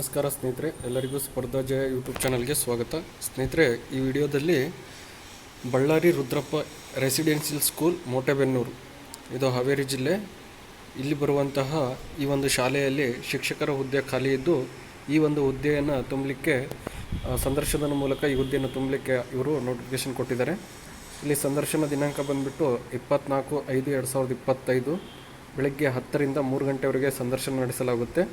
ನಮಸ್ಕಾರ ಸ್ನೇಹಿತರೆ, ಎಲ್ಲರಿಗೂ ಸ್ಪರ್ಧಾ ಜಯ ಯೂಟ್ಯೂಬ್ ಚಾನಲ್ಗೆ ಸ್ವಾಗತ. ಸ್ನೇಹಿತರೆ, ಈ ವಿಡಿಯೋದಲ್ಲಿ ಬಳ್ಳಾರಿ ರುದ್ರಪ್ಪ ರೆಸಿಡೆನ್ಷಿಯಲ್ ಸ್ಕೂಲ್, ಮೋಟೆಬೆನ್ನೂರು. ಇದು ಹಾವೇರಿ ಜಿಲ್ಲೆ. ಇಲ್ಲಿ ಬರುವಂತಹ ಈ ಒಂದು ಶಾಲೆಯಲ್ಲಿ ಶಿಕ್ಷಕರ ಹುದ್ದೆ ಖಾಲಿ ಇದ್ದು, ಈ ಒಂದು ಹುದ್ದೆಯನ್ನು ತುಂಬಲಿಕ್ಕೆ ಸಂದರ್ಶನದ ಮೂಲಕ ಈ ಹುದ್ದೆಯನ್ನು ತುಂಬಲಿಕ್ಕೆ ಇವರು ನೋಟಿಫಿಕೇಶನ್ ಕೊಟ್ಟಿದ್ದಾರೆ. ಇಲ್ಲಿ ಸಂದರ್ಶನ ದಿನಾಂಕ ಬಂದುಬಿಟ್ಟು ಇಪ್ಪತ್ನಾಲ್ಕು ಐದು ಎರಡು ಸಾವಿರದ ಇಪ್ಪತ್ತೈದು. ಬೆಳಗ್ಗೆ ಹತ್ತರಿಂದ ಮೂರು ಗಂಟೆವರೆಗೆ ಸಂದರ್ಶನ ನಡೆಸಲಾಗುತ್ತೆ.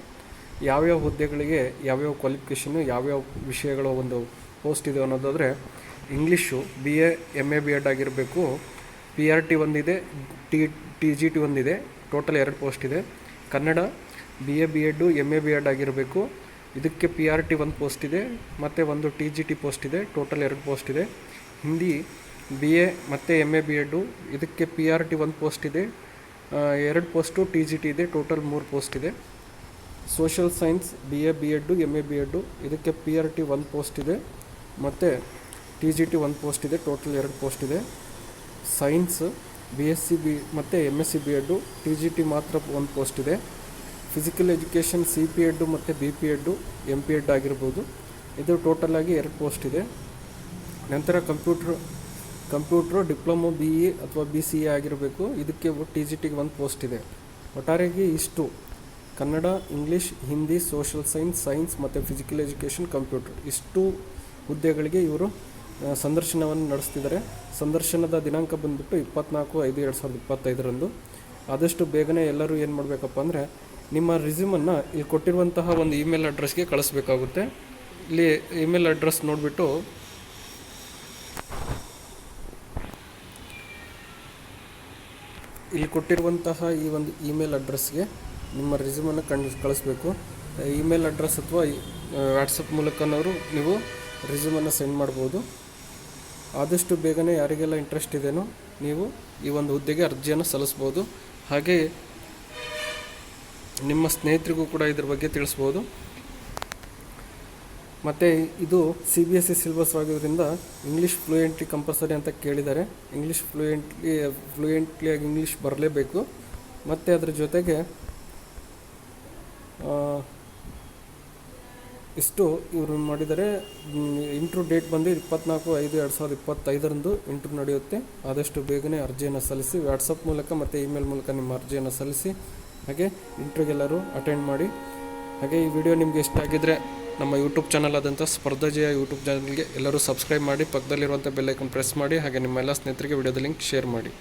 ಯಾವ್ಯಾವ ಹುದ್ದೆಗಳಿಗೆ ಯಾವ್ಯಾವ ಕ್ವಾಲಿಫಿಕೇಷನ್ನು ಯಾವ್ಯಾವ ವಿಷಯಗಳ ಒಂದು ಪೋಸ್ಟ್ ಇದೆ ಅನ್ನೋದಾದರೆ English B A M A B Ed ಆಗಿರಬೇಕು. ಪಿ ಆರ್ ಟಿ ಒಂದಿದೆ ಟಿ ಟಿ ಜಿ ಟಿ ಒಂದಿದೆ ಟೋಟಲ್ ಎರಡು ಪೋಸ್ಟ್ ಇದೆ. Kannada B A B Ed M A B Ed ಆಗಿರಬೇಕು. ಇದಕ್ಕೆ ಪಿ ಆರ್ ಟಿ ಒಂದು ಪೋಸ್ಟ್ ಇದೆ, ಮತ್ತು ಒಂದು ಟಿ ಜಿ ಟಿ ಪೋಸ್ಟ್ ಇದೆ ಟೋಟಲ್ ಎರಡು ಪೋಸ್ಟ್ ಇದೆ. ಹಿಂದಿ ಬಿ ಎ ಮತ್ತು ಎಂ ಎ ಬಿ ಎಡ್ಡು ಇದಕ್ಕೆ ಪಿ ಆರ್ ಟಿ ಒಂದು ಪೋಸ್ಟ್ ಇದೆ. ಎರಡು ಪೋಸ್ಟು ಟಿ ಜಿ ಟಿ ಇದೆ ಟೋಟಲ್ ಮೂರು ಪೋಸ್ಟ್ ಇದೆ. Social science B A B Ed M A B Ed ಇದಕ್ಕೆ ಪಿ ಆರ್ ಟಿ ಒಂದು ಪೋಸ್ಟ್ ಇದೆ, ಮತ್ತು ಟಿ ಜಿ ಟಿ ಒಂದು ಪೋಸ್ಟ್ ಇದೆ ಟೋಟಲ್ ಎರಡು ಪೋಸ್ಟ್ ಇದೆ. Science B S C B ಮತ್ತು M S C B Ed T G T ಮಾತ್ರ ಒಂದು ಪೋಸ್ಟ್ ಇದೆ. Physical education C P Ed ಮತ್ತು B P Ed M P Ed ಆಗಿರ್ಬೋದು. ಇದು ಟೋಟಲಾಗಿ ಎರಡು ಪೋಸ್ಟ್ ಇದೆ. ನಂತರ computer computer diploma B E ಅಥವಾ ಬಿ ಸಿ ಎ ಆಗಿರಬೇಕು. ಇದಕ್ಕೆ ಟಿ ಜಿ ಟಿಗೆ ಒಂದು ಪೋಸ್ಟ್ ಇದೆ. ಒಟ್ಟಾರೆಗೆ ಇಷ್ಟು. Kannada, English, Hindi social science science ಮತ್ತು ಫಿಸಿಕಲ್ ಎಜುಕೇಷನ್ ಕಂಪ್ಯೂಟರ್ ಇಷ್ಟು ಹುದ್ದೆಗಳಿಗೆ ಇವರು ಸಂದರ್ಶನವನ್ನು ನಡೆಸ್ತಿದ್ದಾರೆ. ಸಂದರ್ಶನದ ದಿನಾಂಕ ಬಂದುಬಿಟ್ಟು ಇಪ್ಪತ್ನಾಲ್ಕು ಐದು ಎರಡು ಸಾವಿರದ ಇಪ್ಪತ್ತೈದರಂದು. ಆದಷ್ಟು ಬೇಗನೆ ಎಲ್ಲರೂ ಏನು ಮಾಡಬೇಕಪ್ಪ ಅಂದರೆ, ನಿಮ್ಮ ರಿಸ್ಯೂಮನ್ನು ಇಲ್ಲಿ ಕೊಟ್ಟಿರುವಂತಹ ಒಂದು ಇಮೇಲ್ ಅಡ್ರೆಸ್ಗೆ ಕಳಿಸ್ಬೇಕಾಗುತ್ತೆ. ಇಲ್ಲಿ ಇಮೇಲ್ ಅಡ್ರೆಸ್ ನೋಡಿಬಿಟ್ಟು, ಇಲ್ಲಿ ಕೊಟ್ಟಿರುವಂತಹ ಈ ಒಂದು ಇಮೇಲ್ ಅಡ್ರೆಸ್ಗೆ ನಿಮ್ಮ ರೆಸ್ಯೂಮನ್ನು ಕಂಡು ಕಳಿಸ್ಬೇಕು. ಇಮೇಲ್ ಅಡ್ರೆಸ್ ಅಥವಾ ವಾಟ್ಸಪ್ ಮೂಲಕನವರು ನೀವು ರೆಸ್ಯೂಮನ್ನು ಸೆಂಡ್ ಮಾಡ್ಬೋದು. ಆದಷ್ಟು ಬೇಗನೆ ಯಾರಿಗೆಲ್ಲ ಇಂಟ್ರೆಸ್ಟ್ ಇದೆಯೋ ನೀವು ಈ ಒಂದು ಹುದ್ದೆಗೆ ಅರ್ಜಿಯನ್ನು ಸಲ್ಲಿಸ್ಬೋದು. ಹಾಗೆ ನಿಮ್ಮ ಸ್ನೇಹಿತರಿಗೂ ಕೂಡ ಇದ್ರ ಬಗ್ಗೆ ತಿಳಿಸ್ಬೋದು. ಮತ್ತು ಇದು C B S C syllabus ಆಗಿರೋದ್ರಿಂದ ಇಂಗ್ಲೀಷ್ ಫ್ಲೂಯೆಂಟ್ಲಿ ಕಂಪಲ್ಸರಿ ಅಂತ ಕೇಳಿದ್ದಾರೆ. ಇಂಗ್ಲೀಷ್ ಫ್ಲೂಯೆಂಟ್ಲಿ ಫ್ಲೂಯೆಂಟ್ಲಿ ಆಗಿ ಇಂಗ್ಲೀಷ್ ಬರಲೇಬೇಕು. ಮತ್ತು ಅದರ ಜೊತೆಗೆ ಇಷ್ಟು ಇವರು ಮಾಡಿದರೆ ಇಂಟ್ರೂ ಡೇಟ್ ಬಂದು ಇಪ್ಪತ್ನಾಲ್ಕು ಐದು ಎರಡು ಸಾವಿರದ ಇಪ್ಪತ್ತೈದರಂದು ಇಂಟ್ರೂ ನಡೆಯುತ್ತೆ. ಆದಷ್ಟು ಬೇಗನೆ ಅರ್ಜಿಯನ್ನು ಸಲ್ಲಿಸಿ ವಾಟ್ಸಪ್ ಮೂಲಕ ಮತ್ತು ಇಮೇಲ್ ಮೂಲಕ ನಿಮ್ಮ ಅರ್ಜಿಯನ್ನು ಸಲ್ಲಿಸಿ, ಹಾಗೆ ಇಂಟ್ರ್ಯೂಗೆಲ್ಲರೂ ಅಟೆಂಡ್ ಮಾಡಿ. ಹಾಗೆ ಈ ವಿಡಿಯೋ ನಿಮಗೆ ಇಷ್ಟ ಆಗಿದ್ರೆ ನಮ್ಮ ಯೂಟ್ಯೂಬ್ ಚಾನಲ್ ಆದಂಥ ಸ್ಪರ್ಧಜಯ ಯೂಟ್ಯೂಬ್ ಚಾನಲ್ಗೆ ಎಲ್ಲರೂ ಸಬ್ಸ್ಕ್ರೈಬ್ ಮಾಡಿ, ಪಕ್ಕದಲ್ಲಿರುವಂಥ ಬೆಲ್ಲೈಕನ್ ಪ್ರೆಸ್ ಮಾಡಿ, ಹಾಗೆ ನಿಮ್ಮ ಎಲ್ಲ ಸ್ನೇಹಿತರಿಗೆ ವಿಡಿಯೋದ ಲಿಂಕ್ ಶೇರ್ ಮಾಡಿ.